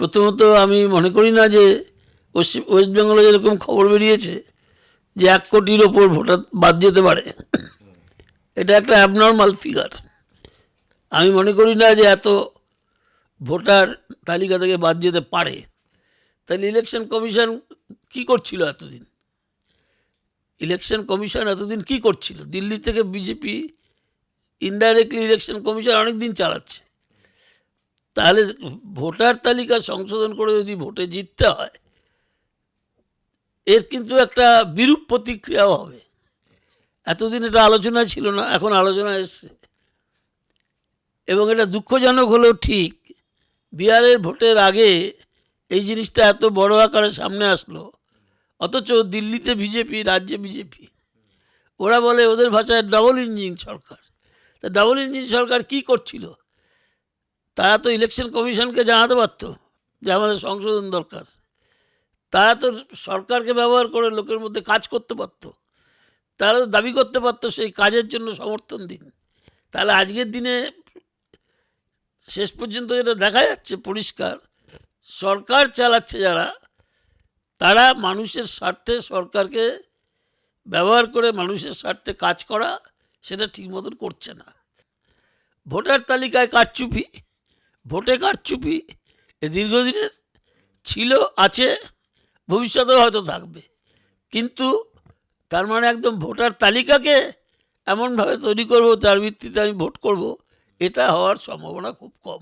প্রথমত আমি মনে করি না যে ওয়েস্ট বেঙ্গলে যেরকম খবর বেরিয়েছে যে এক কোটির ওপর ভোটার বাদ যেতে পারে, এটা একটা অ্যাবনর্মাল ফিগার আমি মনে করি না যে এত ভোটার তালিকা থেকে বাদ যেতে পারে। তাহলে ইলেকশন কমিশন কি করছিল এতদিন? ইলেকশন কমিশন এতদিন কি করছিল? দিল্লি থেকে বিজেপি ইনডাইরেক্টলি ইলেকশন কমিশন অনেক দিন চালাচ্ছে। তাহলে ভোটার তালিকা সংশোধন করে যদি ভোটে জিততে হয়, এর কিন্তু একটা বিরূপ প্রতিক্রিয়াও হবে। এতদিন এটা আলোচনা ছিল না, এখন আলোচনা এসছে। এবং এটা দুঃখজনক হলেও ঠিক, বিহারের ভোটের আগে এই জিনিসটা এত বড় আকারে সামনে আসলো, অথচ দিল্লিতে বিজেপি, রাজ্যে বিজেপি। ওরা বলে ওদের ভাষায় ডবল ইঞ্জিন সরকার। তা ডবল ইঞ্জিন সরকার কি করছিল? তারা তো ইলেকশন কমিশনকে জানাতে পারতো যে আমাদের সংশোধন দরকার। তারা তো সরকারকে ব্যবহার করে লোকের মধ্যে কাজ করতে পারতো। তারা তো দাবি করতে পারতো সেই কাজের জন্য সমর্থন দিন। তাহলে আজকের দিনে শেষ পর্যন্ত যেটা দেখা যাচ্ছে পরিষ্কার, সরকার চালাচ্ছে যারা, তারা মানুষের স্বার্থে সরকারকে ব্যবহার করে মানুষের স্বার্থে কাজ করা সেটা ঠিক মতন করছে না। ভোটার তালিকায় কারচুপি। ভোটে কারচুপি এ দীর্ঘদিনের ছিল, আছে, ভবিষ্যতেও হয়তো থাকবে। কিন্তু তার মানে একদম ভোটার তালিকাকে এমনভাবে তৈরি করব, তার ভিত্তিতে আমি ভোট করব, এটা হওয়ার সম্ভাবনা খুব কম।